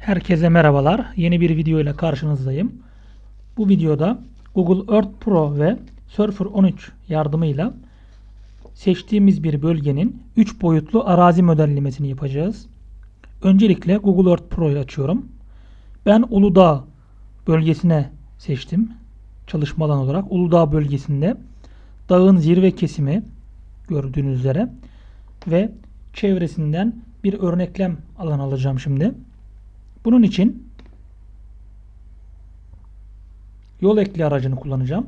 Herkese merhabalar. Yeni bir video ile karşınızdayım. Bu videoda Google Earth Pro ve Surfer 13 yardımıyla seçtiğimiz bir bölgenin 3 boyutlu arazi modellemesini yapacağız. Öncelikle Google Earth Pro'yu açıyorum. Ben Uludağ bölgesine seçtim. Çalışma alanı olarak Uludağ bölgesinde dağın zirve kesimi gördüğünüz üzere ve çevresinden bir örneklem alan alacağım şimdi. Bunun için yol ekli aracını kullanacağım.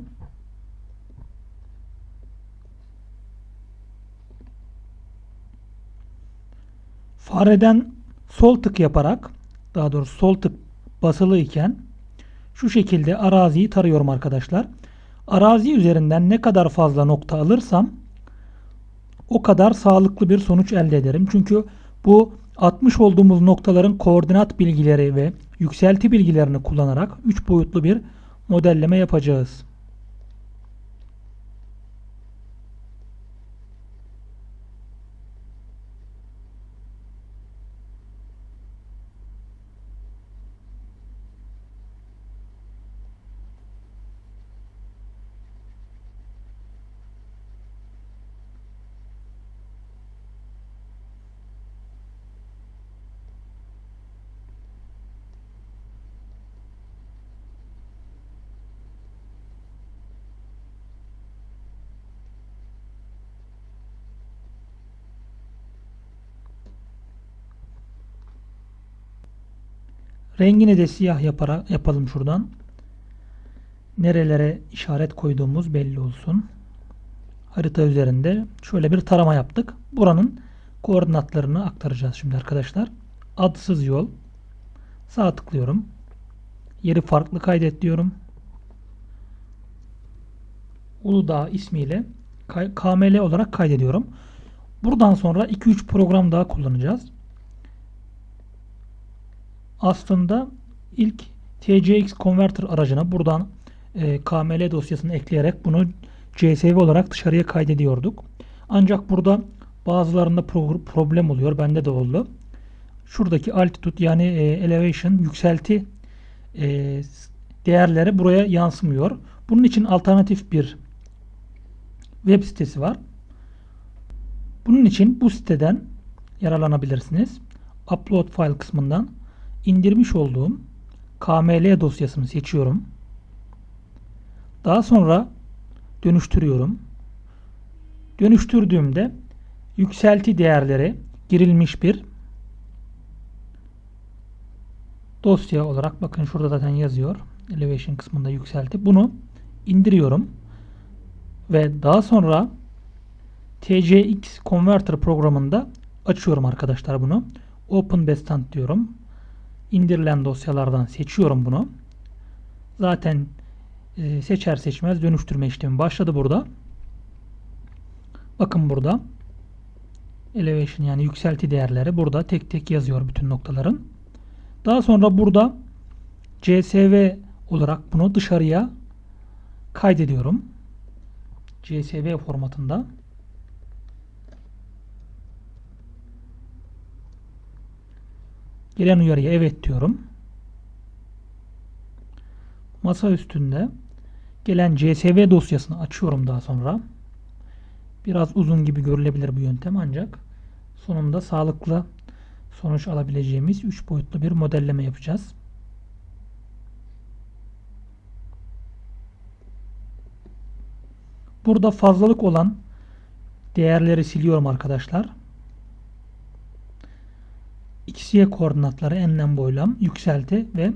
Fareden sol tık yaparak daha doğrusu sol tık basılı iken şu şekilde araziyi tarıyorum arkadaşlar. Arazi üzerinden ne kadar fazla nokta alırsam o kadar sağlıklı bir sonuç elde ederim. Çünkü bu atmış olduğumuz noktaların koordinat bilgileri ve yükselti bilgilerini kullanarak 3 boyutlu bir modelleme yapacağız. Rengini de siyah yaparak yapalım şuradan. Nerelere işaret koyduğumuz belli olsun. Harita üzerinde şöyle bir tarama yaptık. Buranın koordinatlarını aktaracağız şimdi arkadaşlar. Adsız yol. Sağ tıklıyorum. Yeri farklı kaydet diyorum. Uludağ ismiyle KML olarak kaydediyorum. Buradan sonra 2-3 program daha kullanacağız aslında ilk TCX Converter aracına buradan e, KML dosyasını ekleyerek bunu CSV olarak dışarıya kaydediyorduk. Ancak burada bazılarında pro problem oluyor. Bende de oldu. Şuradaki altitude yani e, elevation yükselti e, değerleri buraya yansımıyor. Bunun için alternatif bir web sitesi var. Bunun için bu siteden yararlanabilirsiniz. Upload file kısmından indirmiş olduğum KML dosyasını seçiyorum. Daha sonra dönüştürüyorum. Dönüştürdüğümde yükselti değerleri girilmiş bir dosya olarak bakın şurada zaten yazıyor. Elevation kısmında yükselti. Bunu indiriyorum. Ve daha sonra TCX Converter programında açıyorum arkadaşlar bunu. Open Bestand diyorum indirilen dosyalardan seçiyorum bunu. Zaten e, seçer seçmez dönüştürme işlemi başladı burada. Bakın burada elevation yani yükselti değerleri burada tek tek yazıyor bütün noktaların. Daha sonra burada CSV olarak bunu dışarıya kaydediyorum. CSV formatında. Gelen uyarıya evet diyorum. Masa üstünde gelen CSV dosyasını açıyorum daha sonra. Biraz uzun gibi görülebilir bu yöntem ancak sonunda sağlıklı sonuç alabileceğimiz 3 boyutlu bir modelleme yapacağız. Burada fazlalık olan değerleri siliyorum arkadaşlar. XY koordinatları enlem boylam yükselti ve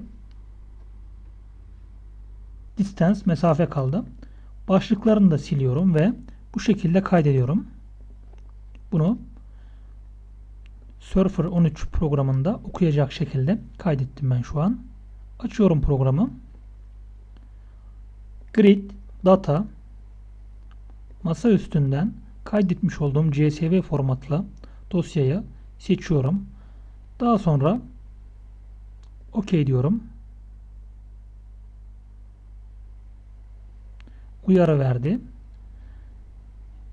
distance mesafe kaldı. Başlıklarını da siliyorum ve bu şekilde kaydediyorum. Bunu Surfer 13 programında okuyacak şekilde kaydettim ben şu an. Açıyorum programı. Grid, data, masa üstünden kaydetmiş olduğum CSV formatlı dosyayı seçiyorum. Daha sonra OK diyorum. Uyarı verdi.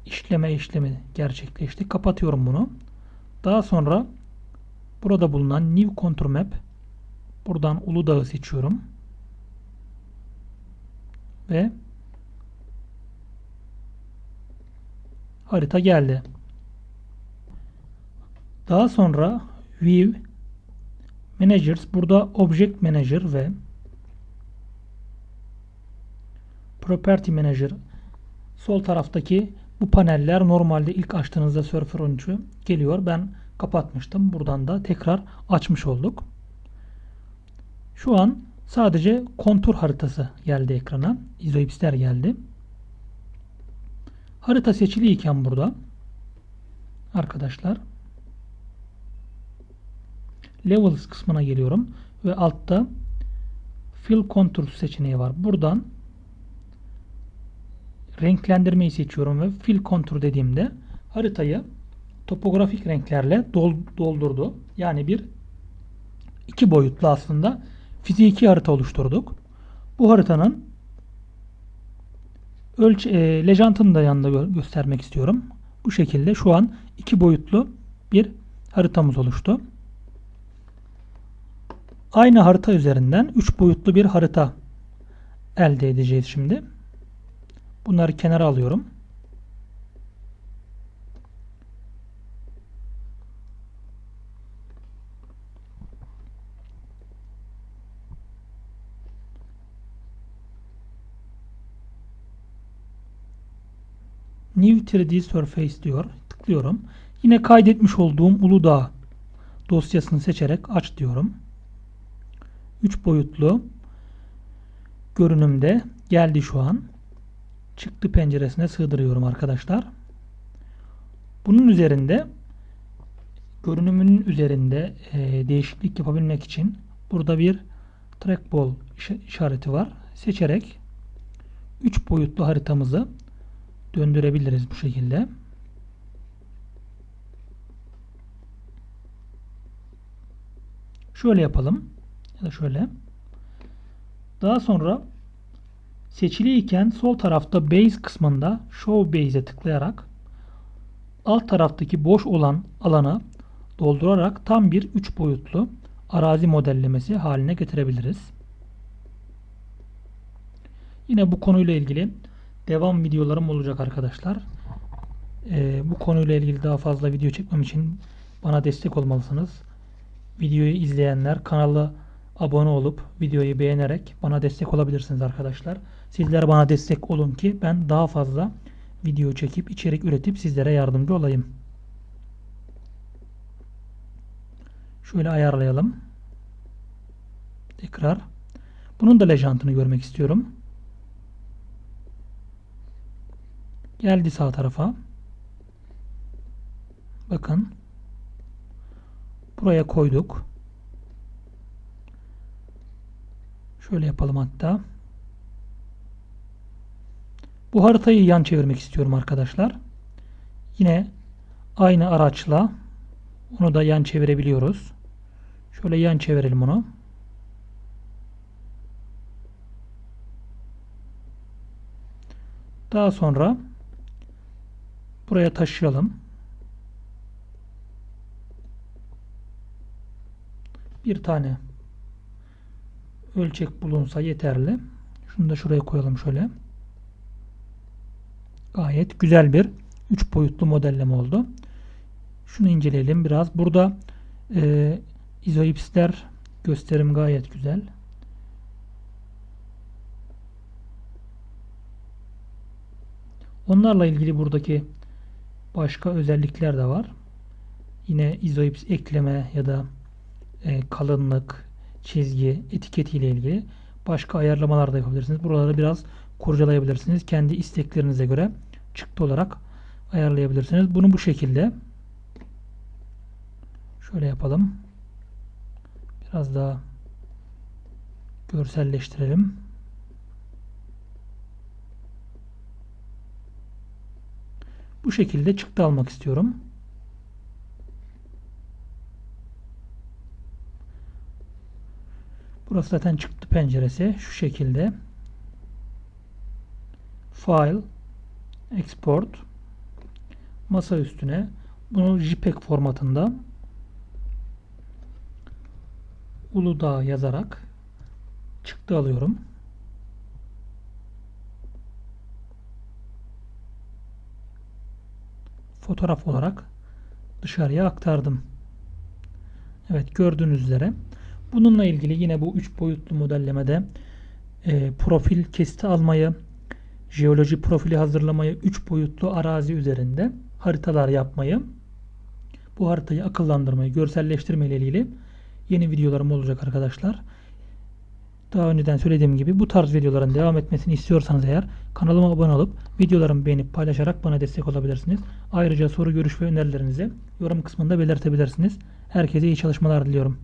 İşleme işlemi gerçekleşti. Kapatıyorum bunu. Daha sonra burada bulunan New Contour Map Buradan Uludağ'ı seçiyorum. Ve harita geldi. Daha sonra View Managers burada Object Manager ve Property Manager sol taraftaki bu paneller normalde ilk açtığınızda Surfer 13'ü geliyor. Ben kapatmıştım. Buradan da tekrar açmış olduk. Şu an sadece kontur haritası geldi ekrana. İzoipsler geldi. Harita seçiliyken burada arkadaşlar Levels kısmına geliyorum ve altta Fill Contours seçeneği var. Buradan renklendirmeyi seçiyorum ve Fill Contour dediğimde haritayı topografik renklerle doldurdu. Yani bir iki boyutlu aslında fiziki harita oluşturduk. Bu haritanın ölçü e, lejantını da yanında gö göstermek istiyorum. Bu şekilde şu an iki boyutlu bir haritamız oluştu. Aynı harita üzerinden 3 boyutlu bir harita elde edeceğiz şimdi. Bunları kenara alıyorum. New 3D Surface diyor. Tıklıyorum. Yine kaydetmiş olduğum Uludağ dosyasını seçerek aç diyorum. 3 boyutlu görünümde geldi şu an. Çıktı penceresine sığdırıyorum arkadaşlar. Bunun üzerinde görünümünün üzerinde e, değişiklik yapabilmek için burada bir trackball işareti var. Seçerek 3 boyutlu haritamızı döndürebiliriz bu şekilde. Şöyle yapalım. Da şöyle. Daha sonra seçiliyken sol tarafta Base kısmında Show Base'e tıklayarak alt taraftaki boş olan alanı doldurarak tam bir 3 boyutlu arazi modellemesi haline getirebiliriz. Yine bu konuyla ilgili devam videolarım olacak arkadaşlar. Ee, bu konuyla ilgili daha fazla video çekmem için bana destek olmalısınız. Videoyu izleyenler kanala abone olup videoyu beğenerek bana destek olabilirsiniz arkadaşlar. Sizler bana destek olun ki ben daha fazla video çekip içerik üretip sizlere yardımcı olayım. Şöyle ayarlayalım. Tekrar. Bunun da lejantını görmek istiyorum. Geldi sağ tarafa. Bakın. Buraya koyduk. Şöyle yapalım hatta. Bu haritayı yan çevirmek istiyorum arkadaşlar. Yine aynı araçla onu da yan çevirebiliyoruz. Şöyle yan çevirelim onu. Daha sonra buraya taşıyalım. Bir tane ölçek bulunsa yeterli. Şunu da şuraya koyalım şöyle. Gayet güzel bir 3 boyutlu modelleme oldu. Şunu inceleyelim biraz. Burada e, izoipsler gösterim gayet güzel. Onlarla ilgili buradaki başka özellikler de var. Yine izoips ekleme ya da e, kalınlık, çizgi, etiketi ile ilgili başka ayarlamalar da yapabilirsiniz. Buraları biraz kurcalayabilirsiniz. Kendi isteklerinize göre çıktı olarak ayarlayabilirsiniz. Bunu bu şekilde şöyle yapalım. Biraz daha görselleştirelim. Bu şekilde çıktı almak istiyorum. Burası zaten çıktı penceresi. Şu şekilde. File Export masa üstüne bunu JPEG formatında Uludağ yazarak çıktı alıyorum. Fotoğraf olarak dışarıya aktardım. Evet gördüğünüz üzere. Bununla ilgili yine bu 3 boyutlu modellemede e, profil kesiti almayı, jeoloji profili hazırlamayı, 3 boyutlu arazi üzerinde haritalar yapmayı, bu haritayı akıllandırmayı, görselleştirme ile ilgili yeni videolarım olacak arkadaşlar. Daha önceden söylediğim gibi bu tarz videoların devam etmesini istiyorsanız eğer kanalıma abone olup videolarımı beğenip paylaşarak bana destek olabilirsiniz. Ayrıca soru, görüş ve önerilerinizi yorum kısmında belirtebilirsiniz. Herkese iyi çalışmalar diliyorum.